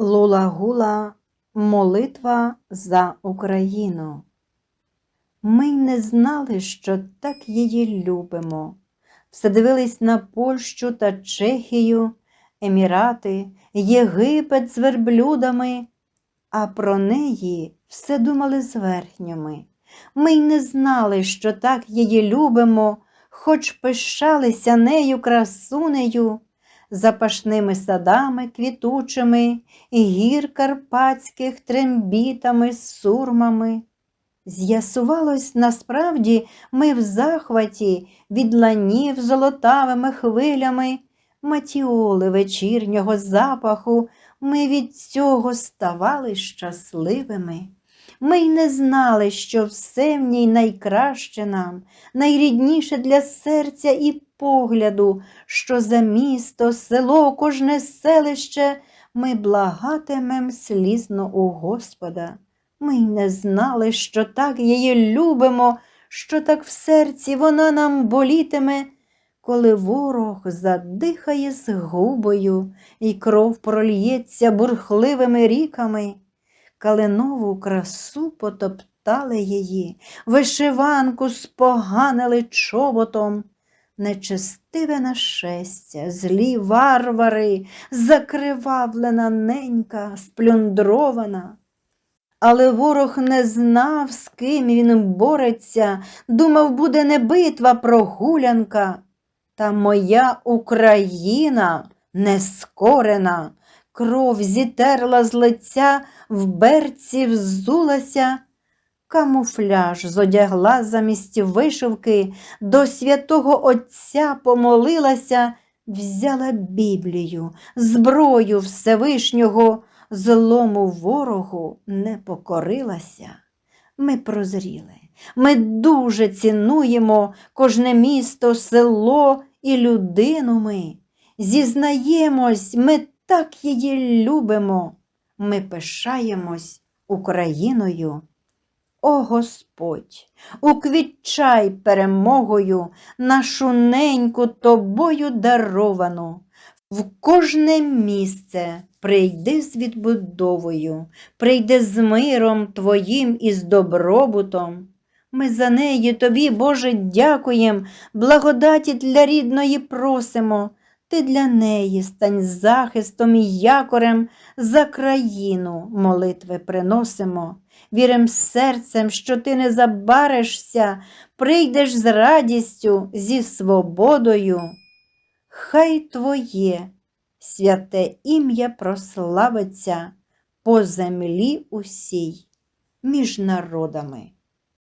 Лулагула Молитва за Україну. Ми й не знали, що так її любимо. Все дивились на Польщу та Чехію, Емірати, Єгипет з верблюдами, а про неї все думали зверхнями. Ми й не знали, що так її любимо, хоч пишалися нею красунею, запашними садами квітучими, і гір карпатських трембітами, сурмами. З'ясувалось, насправді, ми в захваті від ланів золотавими хвилями, матіоли вечірнього запаху, ми від цього ставали щасливими. Ми й не знали, що все в ній найкраще нам, найрідніше для серця і погляду, що за місто, село, кожне селище ми благатимем слізно у Господа. Ми й не знали, що так її любимо, що так в серці вона нам болітиме, коли ворог задихає з губою, і кров прольється бурхливими ріками. Калинову красу потоптали її, вишиванку споганили чоботом. Нечестиве нашестя, злі варвари, закривавлена ненька, сплюндрована. Але ворог не знав, з ким він бореться, думав, буде не битва, прогулянка. Та моя Україна нескорена, кров зітерла з лиця, в берці взулася, камуфляж зодягла замість вишивки, до святого Отця помолилася, взяла Біблію, зброю Всевишнього, злому ворогу не покорилася. Ми прозріли, ми дуже цінуємо кожне місто, село і людину ми. Зізнаємось, ми так її любимо. Ми пишаємось Україною. О Господь, уквітчай перемогою нашу неньку тобою даровану. В кожне місце прийди з відбудовою, прийди з миром Твоїм і з добробутом. Ми за неї Тобі, Боже, дякуєм, благодаті для рідної просимо. Ти для неї стань захистом і якорем за країну молитви приносимо. Вірим серцем, що ти не забаришся, прийдеш з радістю, зі свободою. Хай Твоє святе ім'я прославиться по землі усій між народами.